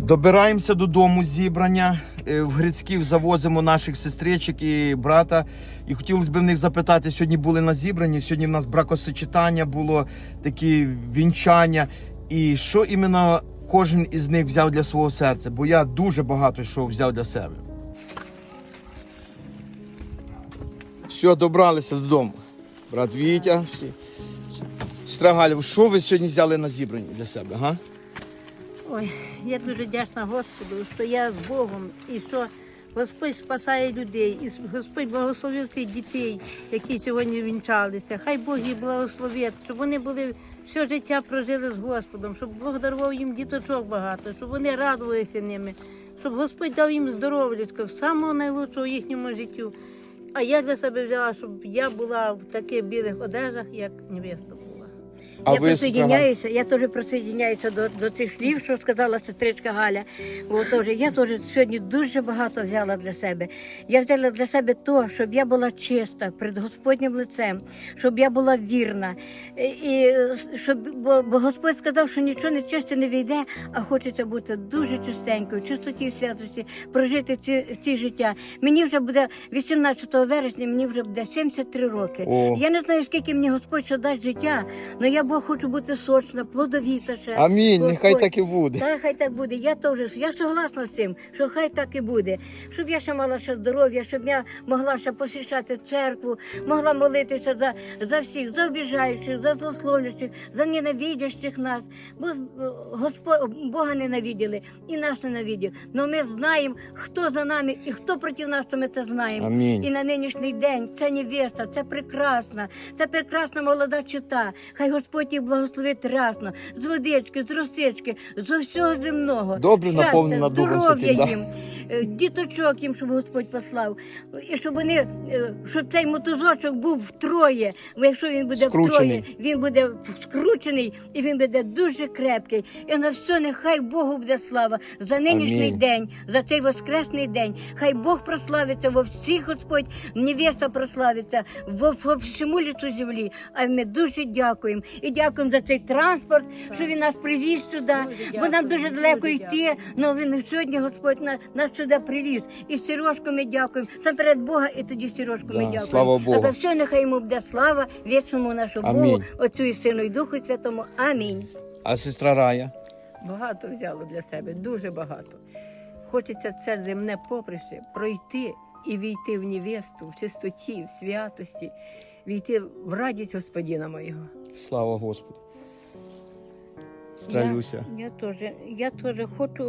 Добираємося додому зібрання. Е, В Грицьків завозимо наших сестричок і брата. І хотілося б в них запитати, сьогодні були на зібранні, сьогодні в нас бракосочетання було, такі вінчання. І що іменно кожен із них взяв для свого серця? Бо я дуже багато що взяв для себе. Все, добралися додому. Брат Вітя. Галя, що ви сьогодні взяли на зібранні для себе? Га? Ой, я дуже вдячна Господу, що я з Богом і що Господь спасає людей, і Господь благословив цих дітей, які сьогодні вінчалися. Хай Бог їх благословить, щоб вони були все життя прожили з Господом, щоб Бог дарував їм діточок багато, щоб вони радувалися ними, щоб Господь дав їм здоров'ячко, самого найкращого в їхньому життю. А я для себе взяла, щоб я була в таких білих одежах, як невеста. А я ви, присоединяюся, я теж присоединяюся до, до цих слів, що сказала сестричка Галя. Бо теж, я теж сьогодні дуже багато взяла для себе. Я взяла для себе то, щоб я була чиста перед Господнім лицем, щоб я була вірна. І, і щоб, бо, бо Господь сказав, що нічого нечисте не війде, а хочеться бути дуже чистенькою, в чистоті і святості, прожити ці, ці життя. Мені вже буде 18 вересня, мені вже буде 73 роки. О. Я не знаю, скільки мені Господь що дасть життя, але я Бог хочу бути сочна, плодовіта ще. Амінь, нехай так і буде. Та хай так буде. Я теж я согласна з цим, що хай так і буде. Щоб я ще мала ще здоров'я, щоб я могла ще посвящати церкву, могла молитися за, за всіх, за обіжаючих, за злословлячих, за ненавидящих нас. Бо Господь Бога ненавиділи і нас ненавидів. Но ми знаємо, хто за нами і хто проти нас, то ми це знаємо. Амінь. І на нинішній день це невеста, це прекрасна, це прекрасна молода чита. Хай Господь їх благословить рясно, з водички, з росички, з усього земного. Добре наповнена здоров'я да. їм, е, діточок їм, щоб Господь послав. І щоб вони, е, щоб цей мотузочок був втроє. Бо якщо він буде Скручений. втроє, він буде скручений і він буде дуже крепкий. І на все нехай Богу буде слава за нинішній Амінь. день, за цей воскресний день. Хай Бог прославиться во всіх, Господь, невеста прославиться во, всьому літу землі. А ми дуже дякуємо. І дякуємо за цей транспорт, що він нас привіз сюди. Бо нам дуже далеко дуже йти. але він сьогодні Господь на- нас сюди привіз. І Сірошку ми дякуємо. Сам перед Бога, і тоді Сірошку ми дякуємо. слава А за все нехай йому буде слава, вічному нашому Амінь. Богу, Отцю і Сину, і Духу Святому. Амінь. А сестра Рая? Багато взяло для себе, дуже багато. Хочеться це земне поприще пройти і війти в невесту, в чистоті, в святості, війти в радість Господіна моєго. Слава Господу. Сестра Я, я теж, я теж хочу